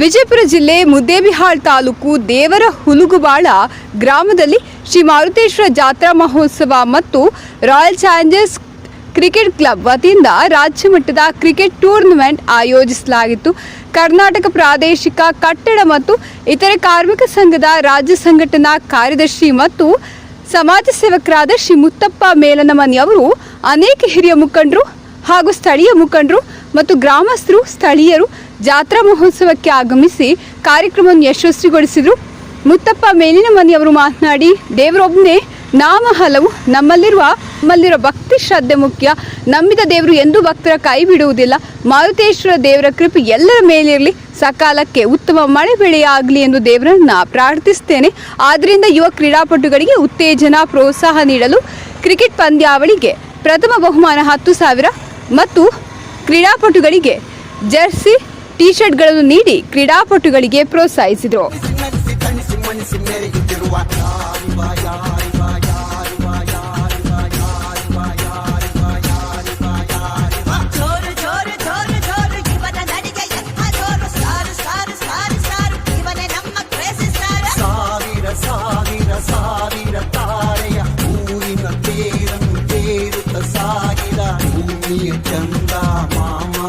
ವಿಜಯಪುರ ಜಿಲ್ಲೆ ಮುದ್ದೇಬಿಹಾಳ್ ತಾಲೂಕು ದೇವರ ಹುಲುಗುಬಾಳ ಗ್ರಾಮದಲ್ಲಿ ಶ್ರೀ ಮಾರುತೇಶ್ವರ ಜಾತ್ರಾ ಮಹೋತ್ಸವ ಮತ್ತು ರಾಯಲ್ ಚಾಲೆಂಜರ್ಸ್ ಕ್ರಿಕೆಟ್ ಕ್ಲಬ್ ವತಿಯಿಂದ ರಾಜ್ಯ ಮಟ್ಟದ ಕ್ರಿಕೆಟ್ ಟೂರ್ನಮೆಂಟ್ ಆಯೋಜಿಸಲಾಗಿತ್ತು. ಕರ್ನಾಟಕ ಪ್ರಾದೇಶಿಕ ಕಟ್ಟಡ ಮತ್ತು ಇತರೆ ಕಾರ್ಮಿಕ ಸಂಘದ ರಾಜ್ಯ ಸಂಘಟನಾ ಕಾರ್ಯದರ್ಶಿ ಮತ್ತು ಸಮಾಜ ಸೇವಕರಾದ ಶ್ರೀ ಮುತ್ತಪ್ಪ ಮೇಲನಮನಿ ಅವರು ಅನೇಕ ಹಿರಿಯ ಮುಖಂಡರು ಹಾಗೂ ಸ್ಥಳೀಯ ಮುಖಂಡರು ಮತ್ತು ಗ್ರಾಮಸ್ಥರು, ಸ್ಥಳೀಯರು ಜಾತ್ರಾ ಮಹೋತ್ಸವಕ್ಕೆ ಆಗಮಿಸಿ ಕಾರ್ಯಕ್ರಮವನ್ನು ಯಶಸ್ವಿಗೊಳಿಸಿದರು. ಮುತ್ತಪ್ಪ ಮೇಲಿನ ಮನೆಯವರು ಮಾತನಾಡಿ, ದೇವರೊಬ್ಬನೇ, ನಾಮ ಹಲವು ನಮ್ಮಲ್ಲಿರುವ ನಮ್ಮಲ್ಲಿರುವ ಭಕ್ತಿ ಶ್ರದ್ಧೆ ಮುಖ್ಯ. ನಂಬಿದ ದೇವರು ಎಂದೂ ಭಕ್ತರ ಕೈ ಬಿಡುವುದಿಲ್ಲ. ಮಾರುತೇಶ್ವರ ದೇವರ ಕೃಪೆ ಎಲ್ಲರ ಮೇಲಿರಲಿ. ಸಕಾಲಕ್ಕೆ ಉತ್ತಮ ಮಳೆ ಬೆಳೆಯಾಗಲಿ ಎಂದು ದೇವರನ್ನ ಪ್ರಾರ್ಥಿಸ್ತೇನೆ ಆದ್ದರಿಂದ ಯುವ ಕ್ರೀಡಾಪಟುಗಳಿಗೆ ಉತ್ತೇಜನ, ಪ್ರೋತ್ಸಾಹ ನೀಡಲು ಕ್ರಿಕೆಟ್ ಪಂದ್ಯಾವಳಿಗೆ ಪ್ರಥಮ ಬಹುಮಾನ ಹತ್ತು ಸಾವಿರ ಮತ್ತು ಕ್ರೀಡಾಪಟುಗಳಿಗೆ ಜರ್ಸಿ ಟೀ ಶರ್ಟ್ಗಳನ್ನು ನೀಡಿ ಕ್ರೀಡಾಪಟುಗಳಿಗೆ ಪ್ರೋತ್ಸಾಹಿಸಿದರು. நந்தா மாமா